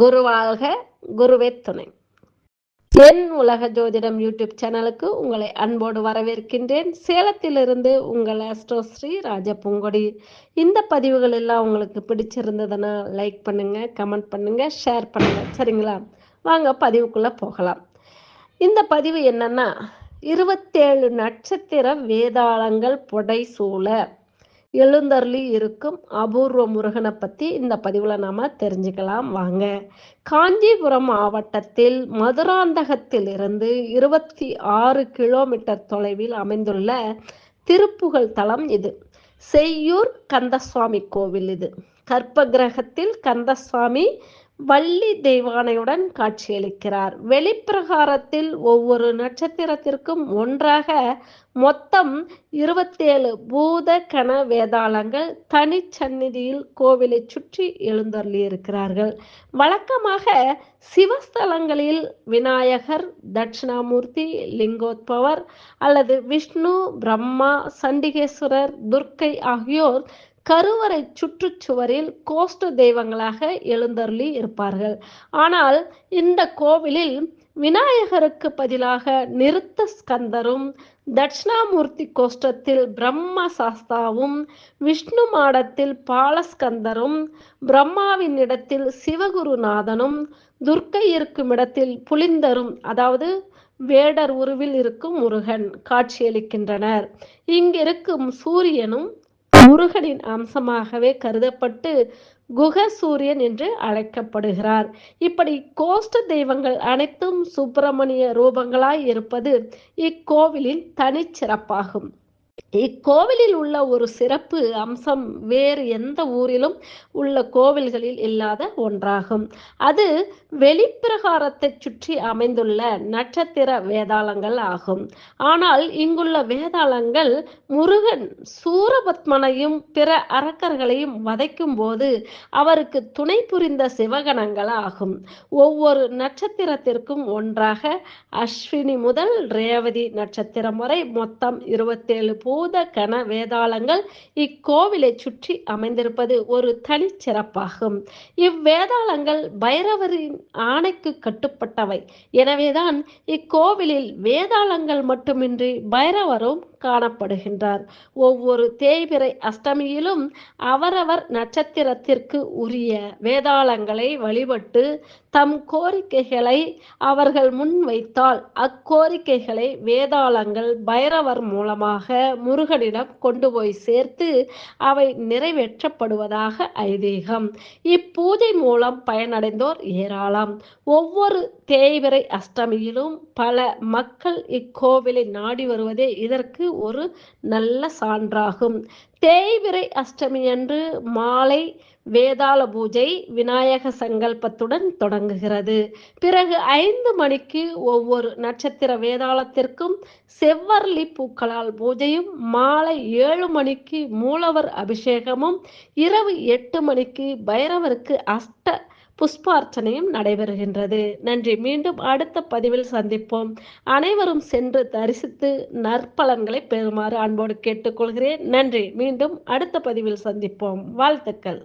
குருவாழ்க குருவே துணை. என் உலக ஜோதிடம் யூடியூப் சேனலுக்கு உங்களை அன்போடு வரவேற்கின்றேன். சேலத்திலிருந்து உங்கள் அஸ்ட்ரோ ஸ்ரீ ராஜபூங்கொடி இந்த பதிவுகள் எல்லாம் உங்களுக்கு பிடிச்சிருந்ததுன்னா லைக் பண்ணுங்க கமெண்ட் பண்ணுங்க ஷேர் பண்ணுங்க. சரிங்களா? வாங்க பதிவுக்குள்ள போகலாம். இந்த பதிவு என்னன்னா இருபத்தேழு நட்சத்திர வேதாளங்கள் புடைசூழ எழுந்தருளி இருக்கும் அபூர்வ முருகனை பற்றி இந்த பதிவில் நாம் தெரிஞ்சுக்கலாம். வாங்க. காஞ்சிபுரம் மாவட்டத்தில் மதுராந்தகத்தில் இருந்து இருபத்தி ஆறு கிலோமீட்டர் தொலைவில் அமைந்துள்ள திருப்புகழ் தலம் இது. செய்யூர் கந்தசுவாமி கோவில் இது. கற்ப கிரகத்தில் கந்தசுவாமி வள்ளி தெய்வானையுடன் காட்சியளிக்கிறார். வெளிப்பிரகாரத்தில் ஒவ்வொரு நட்சத்திரத்திற்கும் ஒன்றாக மொத்தம் இருபத்தேழு பூத கண வேதாளங்கள் தனிச்சந்நிதியில் கோவிலை சுற்றி எழுந்தருளியிருக்கிறார்கள். வழக்கமாக சிவஸ்தலங்களில் விநாயகர் தட்சிணாமூர்த்தி லிங்கோத்பவர் அல்லது விஷ்ணு பிரம்மா சண்டிகேஸ்வரர் துர்க்கை ஆகியோர் கருவறை சுற்றுச்சுவரில் கோஷ்ட தெய்வங்களாக எழுந்தருளி இருப்பார்கள். ஆனால் இந்த கோவிலில் விநாயகருக்கு பதிலாக நிறுத்த ஸ்கந்தரும் தட்சிணாமூர்த்தி கோஷ்டத்தில் பிரம்ம சாஸ்தாவும் விஷ்ணு மாடத்தில் பாலஸ்கந்தரும் பிரம்மாவின் இடத்தில் சிவகுருநாதனும் துர்க்கை இருக்கும் இடத்தில் புலிந்தரும் அதாவது வேடர் உருவில் இருக்கும் முருகன் காட்சியளிக்கின்றனர். இங்கிருக்கும் சூரியனும் முருகனின் அம்சமாகவே கருதப்பட்டு குக சூரியன் என்று அழைக்கப்படுகிறார். இப்படி கோஷ்ட தெய்வங்கள் அனைத்தும் சுப்பிரமணிய ரூபங்களாய் இருப்பது இக்கோவிலின் தனிச்சிறப்பாகும். இக்கோவிலில் உள்ள ஒரு சிறப்பு அம்சம் வேறு எந்த ஊரிலும் உள்ள கோவில்களில் இல்லாத ஒன்றாகும். அது வெளிப்பிரகாரத்தை சுற்றி அமைந்துள்ள நட்சத்திர வேதாளங்கள் ஆகும். ஆனால் இங்குள்ள வேதாளங்கள் முருகன் சூரபத்மனையும் பிற அரக்கர்களையும் வதைக்கும் போது அவருக்கு துணை புரிந்த சிவகணங்கள் ஆகும். ஒவ்வொரு நட்சத்திரத்திற்கும் ஒன்றாக அஸ்வினி முதல் ரேவதி நட்சத்திரம் வரை மொத்தம் இருபத்தேழு பூத கன வேதாளங்கள் இக்கோவிலை சுற்றி அமைந்திருப்பது ஒரு தனிச்சிறப்பாகும் இவ்வேதாளங்கள் பைரவரின் ஆணைக்கு கட்டுப்பட்டவை. எனவேதான் இக்கோவிலில் வேதாளங்கள் மட்டுமின்றி பைரவரும் காணப்படுகின்றார். ஒவ்வொரு தேய்பிறை அஷ்டமியிலும் அவரவர் நட்சத்திரத்திற்கு உரிய வேதாளங்களை வழிபட்டு தம் கோரிக்கைகளை அவர்கள் முன்வைத்தால் அக்கோரிக்கைகளை வேதாளங்கள் பைரவர் மூலமாக முருகனிடம் கொண்டு போய் சேர்த்து அவை நிறைவேற்றப்படுவதாக ஐதீகம். இப்பூஜை மூலம் பயனடைந்தோர் ஏராளம். ஒவ்வொரு தேய்பிறை அஷ்டமியிலும் பல மக்கள் இக்கோவிலை நாடி வருவதே இதற்கு ஒரு நல்ல சான்றாகும். தேய்பிறை அஷ்டமி அன்று மாலை வேதாள பூஜை விநாயக சங்கல்பத்துடன் தொடங்குகிறது. பிறகு ஐந்து மணிக்கு ஒவ்வொரு நட்சத்திர வேதாளத்திற்கும் செவ்வரளி பூக்களால் பூஜையும் மாலை ஏழு மணிக்கு மூலவர் அபிஷேகமும் இரவு எட்டு மணிக்கு பைரவருக்கு அஷ்ட புஷ்பார்ச்சனையும் நடைபெறுகின்றது. நன்றி. மீண்டும் அடுத்த பதிவில் சந்திப்போம். அனைவரும் சென்று தரிசித்து நற்பலன்களை பெறுமாறு அன்போடு கேட்டுக்கொள்கிறேன். நன்றி. மீண்டும் அடுத்த பதிவில் சந்திப்போம். வாழ்த்துக்கள்.